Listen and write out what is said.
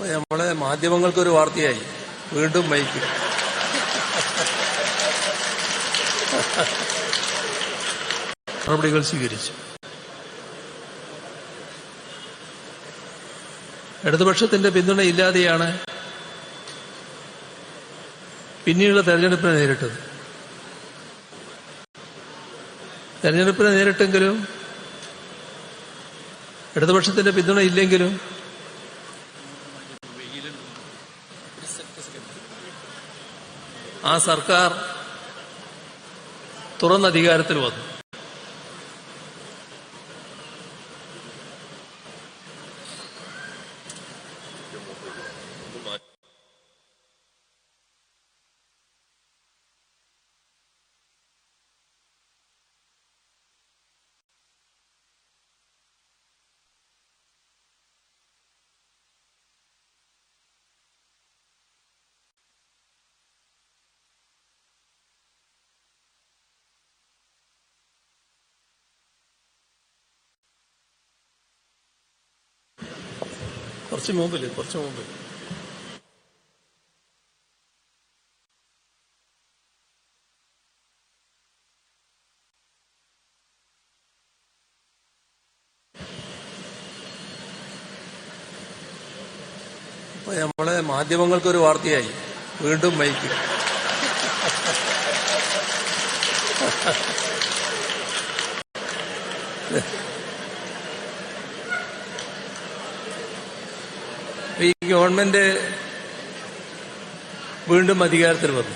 നമ്മളെ മാധ്യമങ്ങൾക്കൊരു വാർത്തയായി. വീണ്ടും മൈക്ക് നടപടികൾ സ്വീകരിച്ചു. ഇടതുപക്ഷത്തിന്റെ പിന്തുണ ഇല്ലാതെയാണ് പിന്നീടുള്ള തെരഞ്ഞെടുപ്പിനെ നേരിട്ടത്. തെരഞ്ഞെടുപ്പിനെ നേരിട്ടെങ്കിലും ഇടതുപക്ഷത്തിന്റെ പിന്തുണ ഇല്ലെങ്കിലും ആ സർക്കാർ തുറന്ന അധികാരത്തിൽ വന്നു. കുറച്ച് മുമ്പിൽ കുറച്ച് മുമ്പിൽ ഇപ്പൊ നമ്മളെ മാധ്യമങ്ങൾക്കൊരു വാർത്തയായി. വീണ്ടും മൈക്ക് ഈ ഗവൺമെന്റ് വീണ്ടും അധികാരത്തിൽ വന്നു.